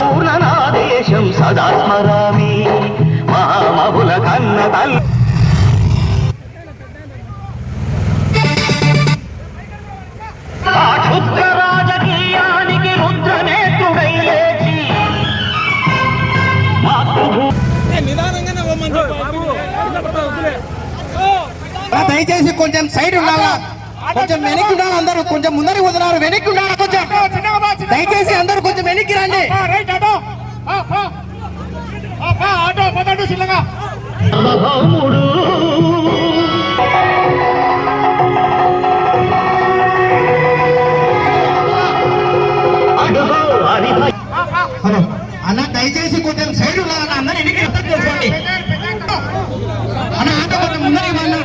పూర్ణనాదేశం సదా స్మరామి. మామవుల కన్న తల్లి. దయచేసి కొంచెం సైడ్ ఉండాలా? కొంచెం వెనక్కి ఉండాలి అందరూ. కొంచెం ముందరికి వదిలారు వెనక్కి ఉండాలి కొంచెం. దయచేసి అందరూ కొంచెం వెనక్కి రండి. ఆటో పదండి హలో అన్న దయచేసి కొంచెం సైడ్ ఉండాలన్న అందరూ వెనక్కి అర్థం చేసుకోండి అన్న ఆటో కొంచెం ముందరికి అన్న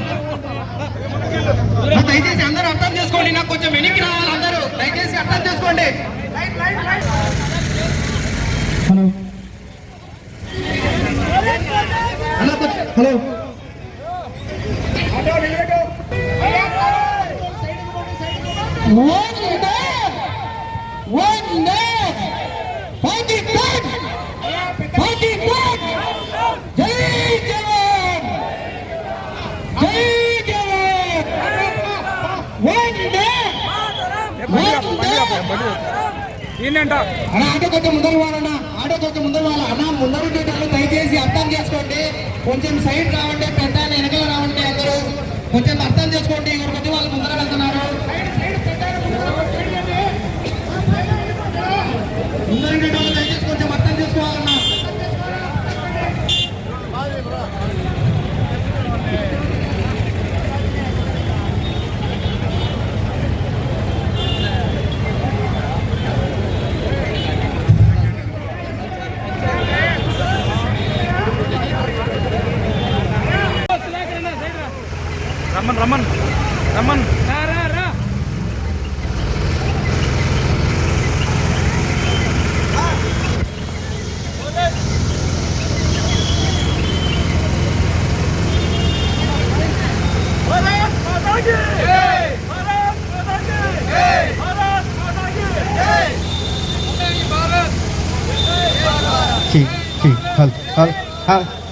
దయచేసి అందరూ అర్థం చేసుకోండి. నాకు కొంచెం వెనక్కి రావాలి అందరూ. దయచేసి అర్థం చేసుకోండి. హలో. హలో. ఏంటంట అన్న ఆటో కొంచెం ముందర వాళ్ళ ఆటో ముందర వాళ్ళ అన్న ముందర దయచేసి అర్థం చేసుకోండి. కొంచెం సైడ్ రావండి పెద్ద వెనకల రావండి అందరూ. కొంచెం అర్థం చేసుకోండి ఇక్కడికి వాళ్ళు ముందర వెళ్తున్నారు. ముందర దయచేసి కొంచెం అర్థం చేసుకోవాలన్న హల్ హల్ హల్ ఆడమని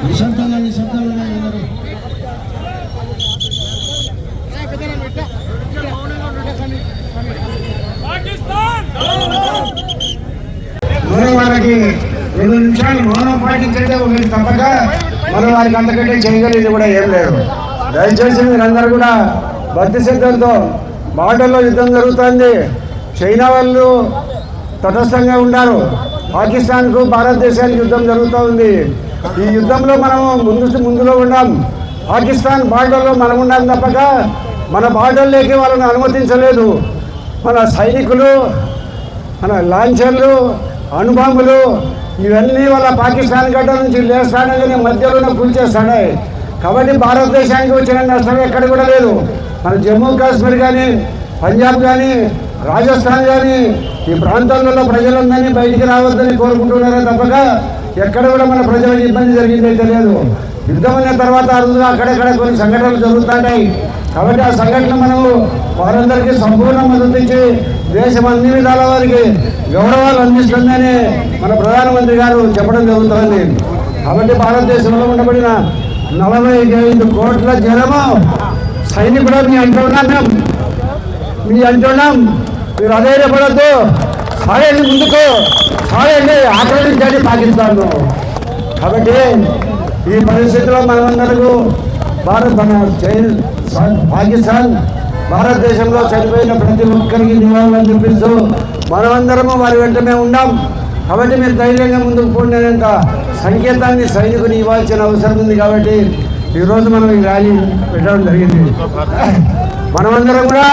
నిశ్శబ్దంగా నిశ్శబ్దంగా ఉన్నారు మరో వారికి రెండు నిమిషాలు మౌనం పాటించండి తప్పక. మనం వారికి అంతకంటే చేయగలిగింది కూడా ఏం లేదు. దయచేసి మీరందరూ కూడా భక్తి సిద్ధంతో బార్డర్లో యుద్ధం జరుగుతుంది. చైనా వాళ్ళు తటస్థంగా ఉన్నారు పాకిస్తాన్కు భారతదేశానికి యుద్ధం జరుగుతూ ఉంది. ఈ యుద్ధంలో మనం ముందు ముందులో ఉన్నాం పాకిస్తాన్ బార్డర్లో మనం ఉన్నాం తప్పక. మన బార్డర్లోకి వాళ్ళని అనుమతించలేదు. మన సైనికులు మన లాంఛర్లు అణుబాంబులు ఇవన్నీ వాళ్ళ పాకిస్తాన్ గడ్డ నుంచి లేస్తానని మధ్యలోనే కూల్చేస్తాడే కాబట్టి భారతదేశానికి వచ్చిన నష్టం ఎక్కడ కూడా లేదు. మన జమ్మూ కాశ్మీర్ కానీ పంజాబ్ కానీ రాజస్థాన్ కానీ ఈ ప్రాంతాలలో ప్రజలందరినీ బయటికి రావద్దని కోరుకుంటున్నారే తప్పక. ఎక్కడ కూడా మన ప్రజలకు ఇబ్బంది జరిగిందైతే లేదు. యుద్ధం అయిన తర్వాత అరుదుగా అక్కడక్కడ కొన్ని సంఘటనలు జరుగుతుంటాయి కాబట్టి ఆ సంఘటన మనము వారందరికీ సంపూర్ణ మద్దతు ఇచ్చి దేశం అన్ని విధాల వారికి గౌరవాలు అందిస్తుందని మన ప్రధానమంత్రి గారు చెప్పడం జరుగుతుంది. కాబట్టి భారతదేశంలో ఉండబడిన నలభై ఐదు కోట్ల జనము సైనికుడు మీ అంటున్నాం మేము మీ అంటున్నాం మీరు అధైర్యపడద్దు. సాయండి ముందుకు సాయండి ఆక్రమించండి పాకిస్తాన్ కాబట్టి ఈ పరిస్థితిలో మనమందరకు భారత్ మన చైన్ పాకిస్తాన్ భారతదేశంలో చనిపోయిన ప్రతి ఒక్కరికి నివాళులు చూపిస్తూ మనమందరము వారి వెంటనే ఉన్నాం కాబట్టి మీరు ధైర్యంగా ముందుకు పోండినంత సంకేతాన్ని సైనికుని ఇవ్వాల్సిన అవసరం ఉంది కాబట్టి ఈరోజు మనం ఈ ర్యాలీ పెట్టడం జరిగింది. మనమందరం కూడా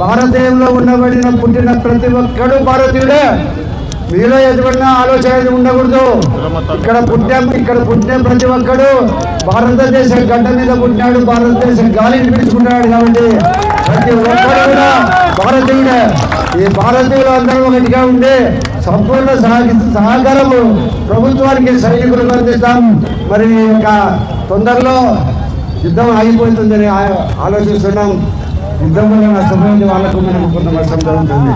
భారతదేశంలో ఉండబడిన పుట్టిన ప్రతి ఒక్కడు భారతీయుడే. మీలో ఎటువంటి ఆలోచన అనేది ఉండకూడదు. ఇక్కడ పుట్టాం ఇక్కడ పుట్టిన ప్రతి ఒక్కడు భారతదేశం గడ్డ మీద పుట్టినాడు భారతదేశం గాలిని పీల్చుకుంటాడు కాబట్టి ప్రతి ఒక్కడు కూడా భారతీయుడే. ఈ భారతీయులు అందరూ ఒకటిగా ఉండి సంపూర్ణ సహకారము ప్రభుత్వానికి సైనికులకు అందిస్తాం మరి యొక్క తొందరలో యుద్ధం ఆగిపోతుందని ఆలోచిస్తున్నాం. యుద్ధం వల్ల నష్టపోయింది వాళ్ళకు మనకు కొంత నష్టం జరుగుతుంది.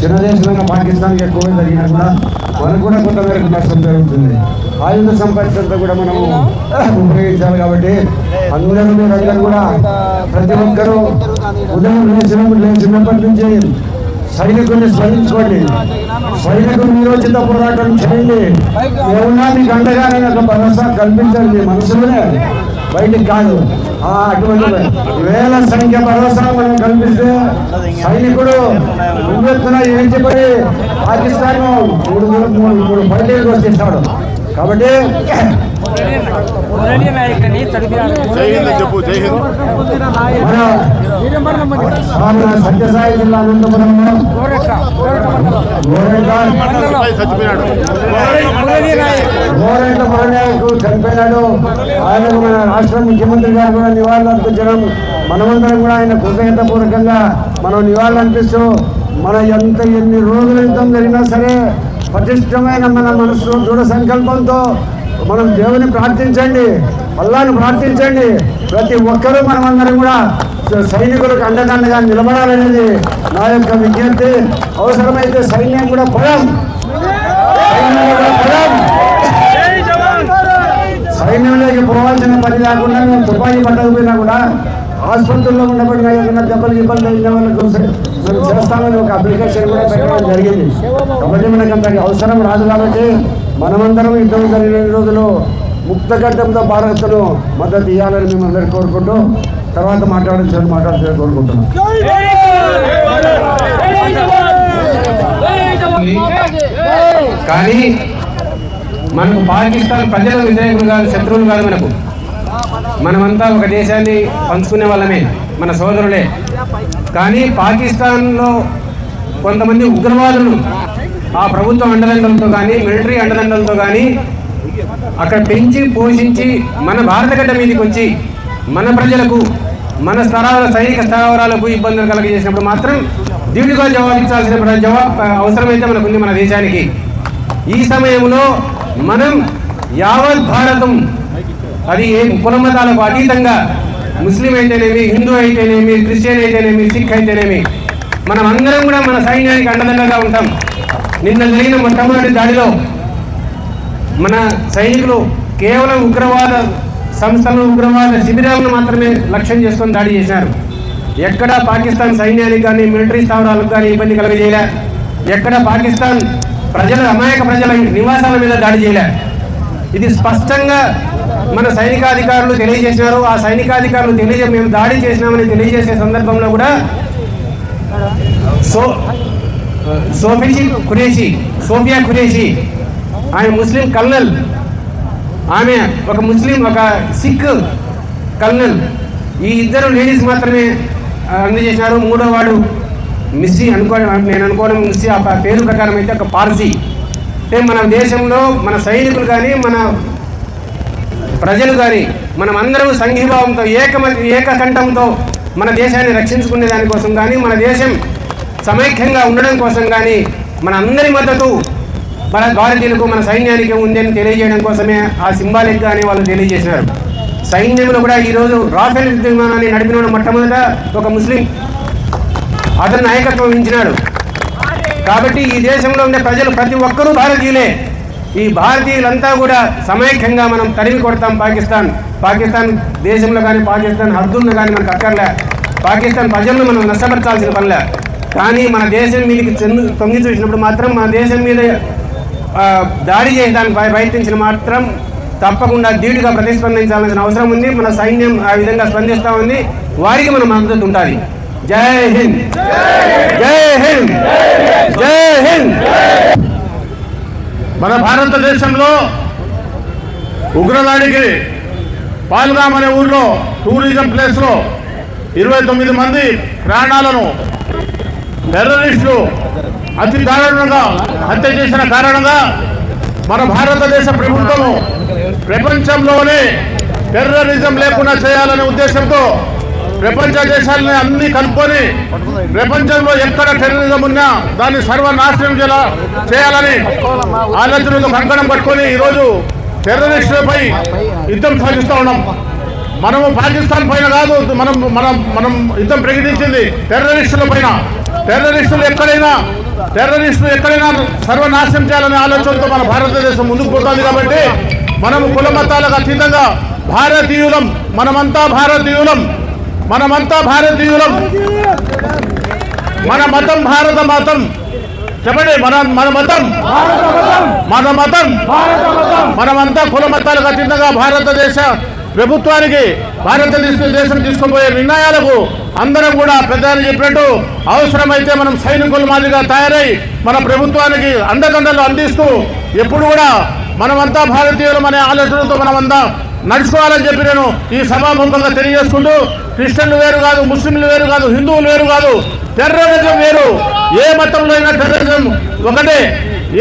చిన్న దేశమైన పాకిస్తాన్కి ఎక్కువ జరిగినా కూడా మనకు కూడా కొంతమేరకు నష్టం జరుగుతుంది. ఆయుధ సంపత్తి కూడా మనము ఉపయోగించాలి కాబట్టి అందరూ మీరందరూ కూడా ప్రతి ఒక్కరూ ఉదయం లేచినప్పుడు లేచినప్పటి నుంచి సైనికుల్ని స్మరించుకోండి. సైనికులు నిరోచిత పోరాటం చేయండి. ఏమన్నా మీకు అండగా నేను ఒక భరోసా కల్పించండి. మనసులోనే బయటికి కాదు. అటువంటి వేల సంఖ్య భరోసా మనం కల్పిస్తే సైనికుడు ఉవ్వెత్తున ఏడ్చిపోయి పాకిస్తాన్ మూడు మూడు మూడు మూడు బయటికి వచ్చేస్తాడు కాబట్టి సత్యసాయి జిల్లా గోరెంట మరణకు చనిపోయినాడు. ఆయనకు మన రాష్ట్ర ముఖ్యమంత్రి గారు కూడా నివాళులు అర్పించడం మనమందరం కూడా ఆయన కృతజ్ఞతాపూర్వకంగా మనం నివాళులు అర్పిస్తూ మన ఎంత ఎన్ని రోజుల యుద్ధం జరిగినా సరే పటిష్టమైన మన మనసులో దృఢ సంకల్పంతో మనం దేవుని ప్రార్థించండి అల్లాను ప్రార్థించండి. ప్రతి ఒక్కరూ మనమందరం కూడా సైనికులకు అండదండగా నిలబడాలనేది నా యొక్క విజ్ఞప్తి. అవసరమైతే సైన్యం కూడా పొలం సైన్యం కూడా సైన్యంలోకి పోవాల్సిన పని లేకుండా మేము తుపాకీ పట్టకపోయినా కూడా ఆసుపత్రుల్లో ఉండబడిన ఏదైనా దెబ్బలు గిబ్బలు తగిలిన వాళ్ళకు మేము చేస్తామని ఒక అప్లికేషన్ కూడా పెట్టడం జరిగింది. కాబట్టి మనకు అంత అవసరం రాదు కాబట్టి మనమందరం యుద్ధం జరిగిన రోజులు ముక్త ఘట్టంతో భారత్ను మద్దతు ఇవ్వాలని మేము అందరూ కోరుకుంటూ తర్వాత మాట్లాడడం మాట్లాడాల్సిన కోరుకుంటున్నాం. కానీ మనకు పాకిస్తాన్ ప్రజలు వ్యతిరేకులు కాదు శత్రువులు కాదు మనకు మనమంతా ఒక దేశాన్ని పంచుకునే వాళ్ళమే మన సోదరులే. కానీ పాకిస్తాన్లో కొంతమంది ఉగ్రవాదులు ఆ ప్రభుత్వ అండదండలతో కానీ మిలిటరీ అండదండలతో కానీ అక్కడ పెంచి పోషించి మన భారత గడ్డ మీదకి వచ్చి మన ప్రజలకు మన స్థరాల సైనిక స్థావరాలకు ఇబ్బందులు కలిగజేసినప్పుడు మాత్రం దీటుగా జవాబించాల్సిన జవాబు అవసరమైతే మనకుంది మన దేశానికి. ఈ సమయంలో మనం యావత్ భారతం అది ఏ కులమతాలకు అతీతంగా ముస్లిం అయితేనేమి హిందూ అయితేనేమి క్రిస్టియన్ అయితేనేమి సిక్ అయితేనేమి మనం అందరం కూడా మన సైన్యానికి అండదండగా ఉంటాం. నిన్న జరిగిన మొట్టమొదటి దాడిలో మన సైనికులు కేవలం ఉగ్రవాద సంస్థలు ఉగ్రవాద శిబిరాలను మాత్రమే లక్ష్యం చేసుకొని దాడి చేశారు ఎక్కడ పాకిస్తాన్ సైన్యానికి కానీ మిలిటరీ స్థావరాలకు కానీ ఇబ్బంది కలగజేయలే. ఎక్కడ పాకిస్తాన్ ప్రజల అమాయక ప్రజల నివాసాల మీద దాడి చేయలే. ఇది స్పష్టంగా మన సైనికాధికారులు తెలియజేసినారు. ఆ సైనికాధికారులు తెలియజే మేము దాడి చేసినామని తెలియజేసే సందర్భంలో కూడా సో సోఫిజి ఖురేషి సోఫియా ఖురేషి ఆమె ముస్లిం కల్నల్ ఆమె ఒక ముస్లిం ఒక సిక్ కల్నల్ ఈ ఇద్దరు లేడీస్ మాత్రమే అందజేసినారు. మూడో వాడు మిస్సి అనుకో నేను అనుకోవడం మిస్సి ఆ పేరు ప్రకారం అయితే ఒక పార్సీ. అంటే మన దేశంలో మన సైనికులు కానీ మన ప్రజలు కానీ మనం అందరం సంఘీభావంతో ఏకమ ఏకకంఠంతో మన దేశాన్ని రక్షించుకునే దానికోసం కానీ మన దేశం సమైక్యంగా ఉండడం కోసం కానీ మన అందరి మద్దతు మన భారతీయులకు మన సైన్యానికి ఉందని అని తెలియజేయడం కోసమే ఆ సింబాలిక్గా అని వాళ్ళు తెలియజేశారు. సైన్యంలో కూడా ఈరోజు రాఫెల్ యుద్ధ విమానాన్ని నడిపిన మొట్టమొదట ఒక ముస్లిం అతను నాయకత్వం వహించినాడు. కాబట్టి ఈ దేశంలో ఉండే ప్రజలు ప్రతి ఒక్కరూ భారతీయులే. ఈ భారతీయులంతా కూడా సమైక్యంగా మనం తరిమి కొడతాం పాకిస్తాన్. పాకిస్తాన్ దేశంలో కానీ పాకిస్తాన్ హద్దుల్లో కానీ మనకు అక్కర్లే. పాకిస్తాన్ ప్రజలను మనం నష్టపరచాల్సిన పనిలే. కానీ మన దేశం మీదకి చెందు తొంగి చూసినప్పుడు మాత్రం మన దేశం మీద దాడి చేయడానికి ప్రయత్నించిన మాత్రం తప్పకుండా ధీటుగా ప్రతిస్పందించాల్సిన అవసరం ఉంది. మన సైన్యం ఆ విధంగా స్పందిస్తూ ఉంది. వారికి మనం మద్దతు ఉంటుంది జై హింద్. జై హింద్. జై హింద్. మన భారతదేశంలో ఉగ్రదాడికి పాల్గామ్ అనే ఊర్లో టూరిజం ప్లేస్లో ఇరవై తొమ్మిది మంది ప్రాణాలను టెర్రరిస్టులు అతి దారుణంగా హత్య చేసిన కారణంగా మన భారతదేశ ప్రభుత్వము ప్రపంచంలోనే టెర్రరిజం లేకుండా చేయాలనే ఉద్దేశంతో ప్రపంచ దేశాలని అన్ని కలుపుకొని ప్రపంచంలో ఎక్కడ టెర్రరిజం ఉన్నా దాన్ని సర్వనాశనం చేయాల- చేయాలని ఆలోచనలు కంకణం పట్టుకొని ఈరోజు టెర్రరిస్టులపై యుద్ధం సాగిస్తూ ఉన్నాం. మనము పాకిస్తాన్ పైన కాదు మనం మనం మనం యుద్ధం ప్రకటించింది టెర్రరిస్టుల పైన. టెర్రరిస్టులు ఎక్కడైనా టెర్రరిస్టులు ఎక్కడైనా సర్వనాశనం చేయాలనే ఆలోచనతో మన భారతదేశం ముందుకు పోతుంది కాబట్టి మనము కుల మతాలకు అతీతంగా భారతీయులం మనమంతా భారతీయులం. మనమంతా భారతీయులం. మన మతం భారత మతం. చెప్పండి మన మన మతం. మన మతం. మనమంతా కుల మతాలకు అతీతంగా భారతదేశ ప్రభుత్వానికి భారతదేశం దేశం తీసుకుపోయే నిర్ణయాలకు అందరం కూడా పెద్దలు చెప్పినట్టు అవసరమైతే మనం సైనికుల మాదిరిగా తయారై మన ప్రభుత్వానికి అండదండలు అందిస్తూ ఎప్పుడు కూడా మనమంతా భారతీయులం అనే ఆలోచనతో మనమంతా నడుచుకోవాలని చెప్పి నేను ఈ సభాముఖంగా తెలియజేసుకుంటూ క్రిస్టియన్లు వేరు కాదు ముస్లింలు వేరు కాదు హిందువులు వేరు కాదు టెర్రరిజం వేరు. ఏ మతంలో అయినా టెర్రరిజం ఒకటే.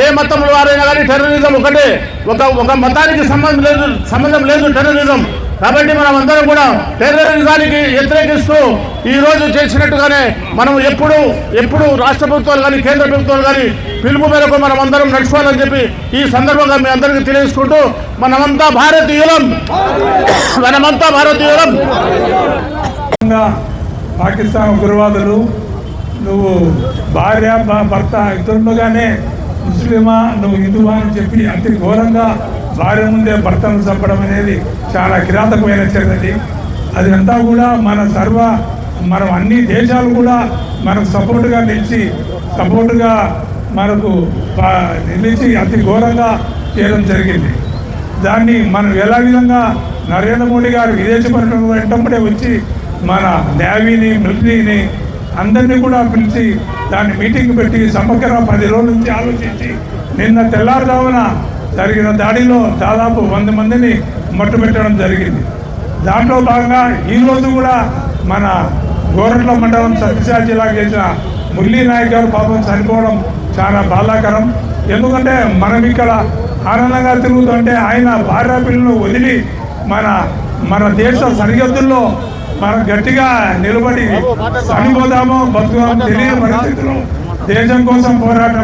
ఏ మతంలో వారైనా కానీ టెర్రరిజం ఒకటే. ఒక ఒక మతానికి సంబంధం లేదు సంబంధం లేదు టెర్రరిజం. కాబట్టి మనం అందరం కూడా టెర్రరిజానికి వ్యతిరేకిస్తూ ఈ రోజు చేసినట్టుగానే మనం ఎప్పుడు ఎప్పుడు రాష్ట్ర ప్రభుత్వాలు కానీ కేంద్ర ప్రభుత్వాలు కానీ పిలుపు మేరకు మనం అందరం నడుచుకోవాలని చెప్పి ఈ సందర్భంగా మీ అందరికీ తెలియజేసుకుంటూ మనమంతా భారతీయులం. మనమంతా భారతీయులం. పాకిస్తాన్ ఉగ్రవాదులు నువ్వు భార్య భర్త ఇద్దరుగానే ముస్లిమా నువ్వు హిందువా అని చెప్పి అతి ఘోరంగా భార్య ముందే భర్తను చంపడం అనేది చాలా కిరాతకమైన చర్యది అది అంతా కూడా మన సర్వ మనం అన్ని దేశాలు కూడా మనకు సపోర్టుగా నిలిచి సపోర్టుగా మనకు నిలిచి అతి ఘోరంగా చేయడం జరిగింది. దాన్ని మనం ఎలా విధంగా నరేంద్ర మోడీ గారు విదేశ పర్యటన వెంటబడే వచ్చి మన నేవీని మిలిటరీని అందరినీ కూడా పిలిచి దాన్ని మీటింగ్ పెట్టి సమగ్ర పది రోజుల నుంచి ఆలోచించి నిన్న తెల్లారుజామున జరిగిన దాడిలో దాదాపు వంద మందిని మట్టుపెట్టడం జరిగింది. దాంట్లో భాగంగా ఈ రోజు కూడా మన గోరంట్ల మండలం సత్యసాయి జిల్లాకు చేసిన మురళీ నాయక్ గారు పాపం చనిపోవడం చాలా బాధాకరం. ఎందుకంటే మనం ఇక్కడ ఆనందంగా తిరుగుతుంటే ఆయన భార్య పిల్లలను వదిలి మన మన దేశ సరిహద్దుల్లో మనం గట్టిగా నిలబడి చనిపోదామో బతుకుదామో తెలియని పరిస్థితులు దేశం కోసం పోరాటం